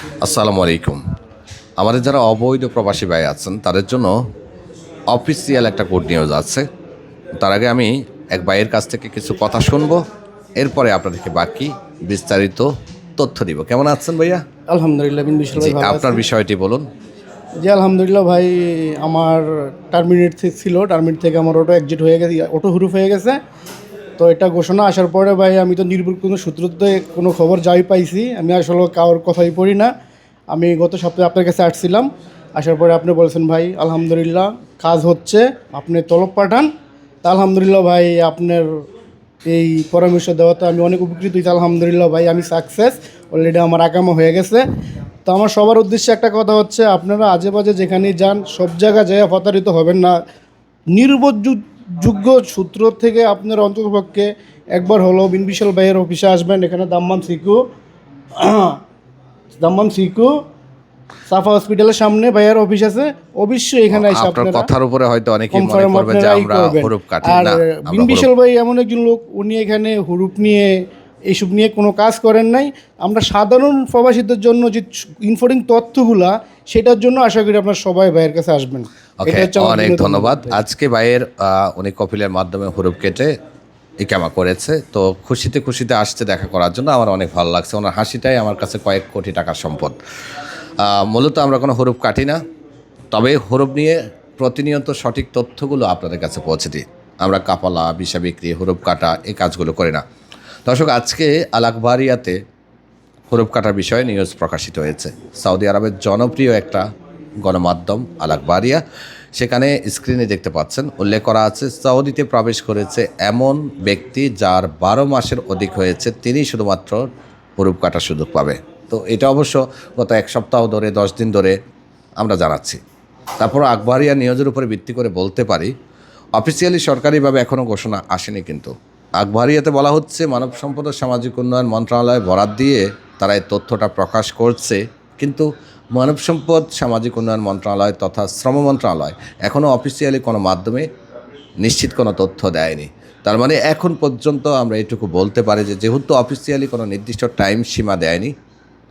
আসসালামু আলাইকুম। আমাদের যারা অবৈধ প্রবাসী ভাই আছেন তাদের জন্য অফিসিয়াল একটা গুড নিউজ আছে। তার আগে আমি এক ভাইয়ের কাছ থেকে কিছু কথা শুনব। এরপরে আপনাদেরকে বাকি বিস্তারিত তথ্য দিব। কেমন আছেন ভাইয়া? আলহামদুলিল্লাহ বিন বিশাল ভাই আপনার বিষয়টি বলুন। জি আলহামদুলিল্লাহ ভাই আমার টার্মিনেট ছিল। টার্মিনেট থেকে আমার অটো এক্সিট হয়ে গেছে অটো হুরুফ হয়ে গেছে। তো এটা ঘোষণা আসার পরে ভাই, আমি তো নির্ভুল কোনো সূত্রতে কোনো খবর যাই পাইছি। আমি আসলে কারোর কথাই পড়ি না। আমি গত সপ্তাহে আপনার কাছে আসছিলাম। আসার পরে আপনি বলছেন, ভাই, আলহামদুলিল্লাহ, কাজ হচ্ছে, আপনি তলব পাঠান। তা আলহামদুলিল্লাহ ভাই, আপনার এই পরামর্শ দেওয়াতে আমি অনেক উপকৃত হয়েছি। আলহামদুলিল্লাহ ভাই, আমি সাকসেস অলরেডি আমার আকামা হয়ে গেছে। তো আমার সবার উদ্দেশ্যে একটা কথা হচ্ছে, আপনারা আজে বাজে যেখানেই যান, সব জায়গায় যায় প্রতারিত হবেন না। নির্ভরযোগ্য সূত্র থেকে আপনার অন্ততপক্ষে একবার হলো বিন বিশাল ভাইয়ের অফিসে আসবেন এখানে দাম্মান সিকু দাম্মান সিকু সাফা হসপিটালের সামনে ভাইয়ের অফিস আছে অবশ্যই এখানে এসে আপনার কথার উপরে হয়তো অনেকেই মনে যে আমরা করবেন। হরুপ কাটি আর না বিন বিশাল ভাই এমন একজন লোক উনি এখানে হুরুপ নিয়ে এইসব নিয়ে কোনো কাজ করেন নাই। আমরা সাধারণ প্রবাসীদের জন্য যে ইনফোর্ডিং তথ্যগুলা সেটার জন্য আশা করি আপনার সবাই ভাইয়ের কাছে আসবেন। ওকে অনেক ধন্যবাদ। আজকে ভাইয়ের উনি কপিলের মাধ্যমে হরুপ কেটে ইকামা করেছে। তো খুশিতে খুশিতে আসতে দেখা করার জন্য। আমার অনেক ভালো লাগছে। ওনার হাসিটাই আমার কাছে কয়েক কোটি টাকার সম্পদ। মূলত আমরা কোনো হরুপ কাটি না। তবে হরুপ নিয়ে প্রতিনিয়ত সঠিক তথ্যগুলো আপনাদের কাছে পৌঁছে দিই। আমরা কাপালা বিষা বিক্রি হরুপ কাটা এই কাজগুলো করি না। দর্শক আজকে আলাকবারিয়াতে হরুপ কাটার বিষয়ে নিউজ প্রকাশিত হয়েছে। সৌদি আরবের জনপ্রিয় একটা গণমাধ্যম আলাকবারিয়া। সেখানে স্ক্রিনে দেখতে পাচ্ছেন, উল্লেখ করা আছে, সৌদিতে প্রবেশ করেছে এমন ব্যক্তি যার বারো মাসের অধিক হয়েছে, তিনি শুধুমাত্র হরুপ কাটার সুযোগ পাবে। তো এটা অবশ্য গত এক সপ্তাহ ধরে, দশ দিন ধরে আমরা জানাচ্ছি। তারপর আকবরিয়া নিয়োজের উপরে ভিত্তি করে বলতে পারি, অফিসিয়ালি সরকারিভাবে এখনও ঘোষণা আসেনি কিন্তু। আকবরিয়াতে বলা হচ্ছে, মানব সম্পদ ও সামাজিক উন্নয়ন মন্ত্রণালয় বরাদ দিয়ে তারা এই তথ্যটা প্রকাশ করছে, কিন্তু মানব সম্পদ সামাজিক উন্নয়ন মন্ত্রণালয় তথা শ্রম মন্ত্রণালয় এখনও অফিসিয়ালি কোনো মাধ্যমে নিশ্চিত কোনো তথ্য দেয়নি। তার মানে এখন পর্যন্ত আমরা এটুকু বলতে পারি যে যেহেতু অফিসিয়ালি কোনো নির্দিষ্ট টাইম সীমা দেয়নি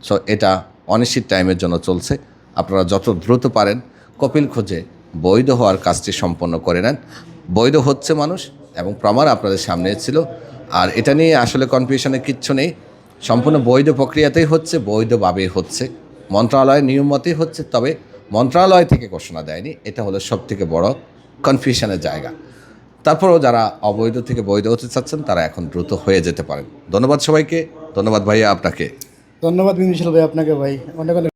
সো এটা অনিশ্চিত টাইমের জন্য চলছে। আপনারা যত দ্রুত পারেন, কপিল খোঁজে বৈধ হওয়ার কাজটি সম্পন্ন করে নেন। বৈধ হচ্ছে মানুষ এবং প্রমাণ আপনাদের সামনে ছিল। আর এটা নিয়ে আসলে কনফিউশনের কিচ্ছু নেই। সম্পূর্ণ বৈধ প্রক্রিয়াতেই হচ্ছে, বৈধভাবেই হচ্ছে। মন্ত্রণালয়ের নিয়ম মতেই হচ্ছে, তবে মন্ত্রণালয় থেকে ঘোষণা দেয়নি। এটা হলো সব থেকে বড় কনফিউশনের জায়গা। তারপরেও যারা অবৈধ থেকে বৈধ হতে চাচ্ছেন, তারা এখন দ্রুত হয়ে যেতে পারেন। ধন্যবাদ সবাইকে। ধন্যবাদ ভাইয়া আপনাকে। ধন্যবাদ বিন বিশাল ভাই আপনাকে ভাই। অনেক অনেক